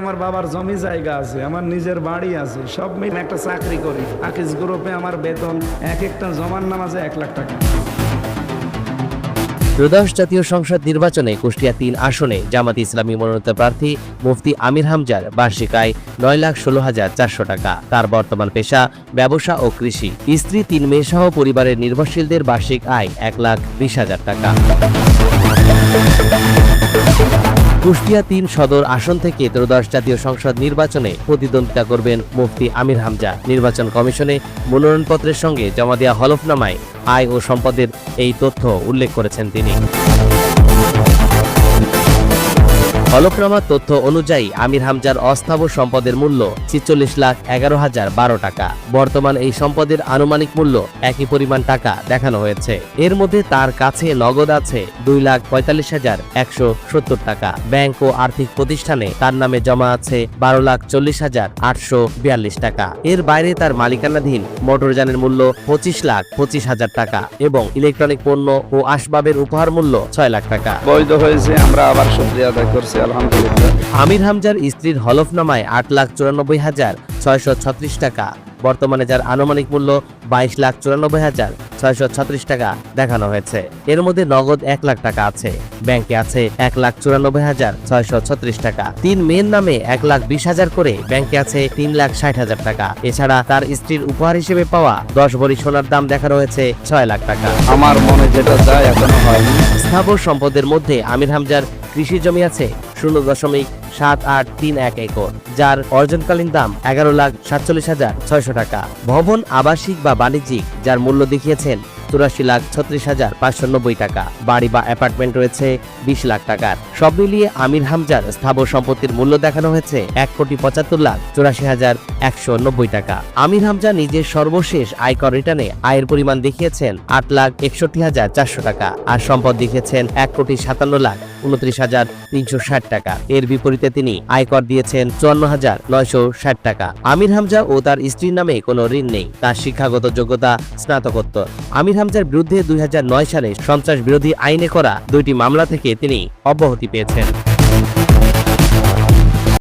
আমার বাবার জমি জায়গা আছে, আমার নিজের বাড়ি আছে, সব মিলে একটা চাকরি করি। আকিস গ্রুপে আমার বেতন এক একটা জমার নাম আছে এক লাখ টাকা। ত্রয়োদশ জাতীয় সংসদ নির্বাচনে কুষ্টিয়া তিন আসনে জামাত ইসলামী মনোনীত প্রার্থী মুফতি আমির হামজার বার্ষিক আয় নয় লাখ ষোলো হাজার চারশো টাকা। তার বর্তমান পেশা ব্যবসা ও কৃষি। স্ত্রী, তিন মেয়ে সহ পরিবারের নির্ভরশীলদের বার্ষিক আয় এক লাখ বিশ হাজার টাকা। কুষ্টিয়া তিন সদর আসন থেকে ত্রয়োদশ জাতীয় সংসদ নির্বাচনে প্রতিদ্বন্দ্বিতা করবেন মুফতি আমির হামজা। নির্বাচন কমিশনে মনোনয়নপত্রের সঙ্গে জমা দেওয়া হলফনামায় আয় ও সম্পদের এই তথ্য উল্লেখ করেছেন তিনি। হলফনামার তথ্য অনুযায়ী আমির হামজার অস্থাবর সম্পদের মূল্য ছিচল্লিশ লাখ এগারো হাজার বারো টাকা। বর্তমান এই সম্পদের আনুমানিক মূল্য একই পরিমাণ টাকা দেখানো হয়েছে। এর মধ্যে তার কাছে নগদ আছে দুই লাখ পঁয়তাল্লিশ হাজার একশো সত্তর টাকা। ব্যাংক ও আর্থিক প্রতিষ্ঠানে তার নামে জমা আছে বারো লাখ চল্লিশ হাজার আটশো বিয়াল্লিশ টাকা। এর বাইরে তার মালিকানাধীন মোটরযানের মূল্য পঁচিশ লাখ পঁচিশ হাজার টাকা এবং ইলেকট্রনিক পণ্য ও আসবাবের উপহার মূল্য ছয় লাখ টাকা। বৈধ হয়েছে, আমরা আবার শুক্রিয়া আদায় করছি। আলহামদুলিল্লাহ। আমির হামজার স্ত্রীর হলফনামায় আট লাখ চুরানব্বই হাজার ছয়শো ছত্রিশ টাকা। বর্তমানে যার আনুমানিক মূল্য বাইশ লাখ চুরানব্বই হাজার ছয়শো ছত্রিশ টাকা দেখানো হয়েছে। এর মধ্যে নগদ এক লাখ টাকা আছে। ব্যাংকে আছে এক লাখ চুরানব্বই হাজার ছয়শো ছত্রিশ টাকা। তিন মেয়ের নামে এক লাখ বিশ হাজার করে ব্যাংকে আছে তিন লাখ ষাট হাজার টাকা। এছাড়া তার স্ত্রীর উপহার হিসেবে পাওয়া দশ ভরি সোনার দাম দেখানো হয়েছে ছয় লাখ টাকা। আমার মনে যেটা যায় এখনও হয়নি। স্থাবর সম্পদের মধ্যে আমির হামজার কৃষি জমি আছে শূন্য দশমিক সাত আট তিন এক একর, যার অর্জনকালীন দাম এগারো লাখ সাতচল্লিশ হাজার ছয়শো টাকা। ভবন আবাসিক বা বাণিজ্যিক, যার মূল্য দেখিয়েছেন চুরাশি লাখ ছত্রিশ হাজার পাঁচশো নব্বই টাকা। বাড়ি বা অ্যাপার্টমেন্ট রয়েছে বিশ লাখ টাকার। সব মিলিয়ে আমির হামজার স্থাবর সম্পত্তির মূল্য দেখানো হয়েছে এক কোটি পঁচাত্তর লাখ চুরাশি হাজার একশো নব্বই টাকা। আমির হামজা নিজের সর্বশেষ আয়কর রিটার্নে আয়ের পরিমাণ দেখিয়েছেন আট লাখ একষট্টি হাজার চারশো টাকা আর সম্পদ দেখিয়েছেন এক কোটি সাতান্ন লাখ উনত্রিশ হাজার তিনশো ষাট টাকা। এর বিপরীতে তিনি আয়কর দিয়েছেন চুয়ান্ন হাজার নয়শো ষাট টাকা। আমির হামজা ও তার স্ত্রীর নামে কোনো ঋণ নেই। তার শিক্ষাগত যোগ্যতা স্নাতকোত্তর। আমির হামজার বিরুদ্ধে দুই হাজার নয় সালে সন্ত্রাস বিরোধী আইনে করা দুইটি মামলা থেকে তিনি অব্যাহতি পেয়েছেন।